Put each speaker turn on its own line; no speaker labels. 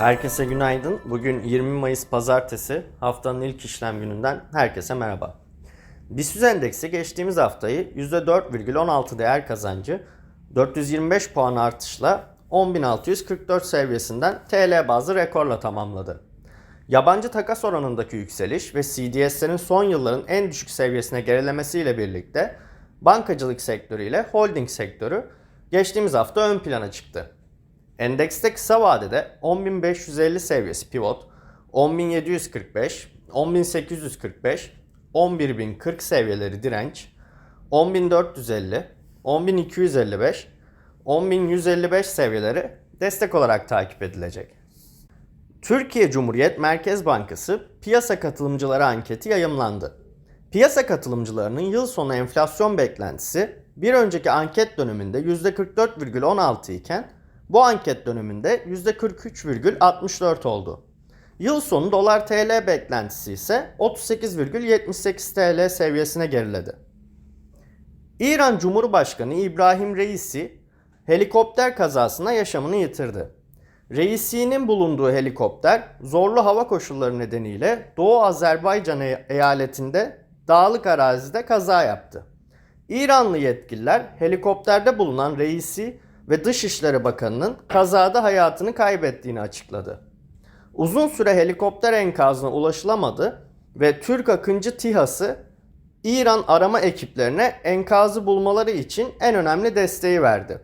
Herkese günaydın. Bugün 20 Mayıs Pazartesi. Haftanın ilk işlem gününden herkese merhaba. BIST endeksi geçtiğimiz haftayı %4,16 değer kazancı 425 puan artışla 10.644 seviyesinden TL bazlı rekorla tamamladı. Yabancı takas oranındaki yükseliş ve CDS'lerin son yılların en düşük seviyesine gerilemesiyle birlikte bankacılık sektörü ile holding sektörü geçtiğimiz hafta ön plana çıktı. Endekste kısa vadede 10.550 seviyesi pivot, 10.745, 10.845, 11.040 seviyeleri direnç, 10.450, 10.255, 10.155 seviyeleri destek olarak takip edilecek. Türkiye Cumhuriyet Merkez Bankası piyasa katılımcıları anketi yayımlandı. Piyasa katılımcılarının yıl sonu enflasyon beklentisi bir önceki anket döneminde %44,16 iken bu anket döneminde %43,64 oldu. Yıl sonu dolar TL beklentisi ise 38,78 TL seviyesine geriledi. İran Cumhurbaşkanı İbrahim Reisi helikopter kazasında yaşamını yitirdi. Reisi'nin bulunduğu helikopter zorlu hava koşulları nedeniyle Doğu Azerbaycan e- eyaletinde dağlık arazide kaza yaptı. İranlı yetkililer helikopterde bulunan reisi ve Dışişleri Bakanı'nın kazada hayatını kaybettiğini açıkladı. Uzun süre helikopter enkazına ulaşılamadı ve Türk Akıncı TİHA'sı İran arama ekiplerine enkazı bulmaları için en önemli desteği verdi.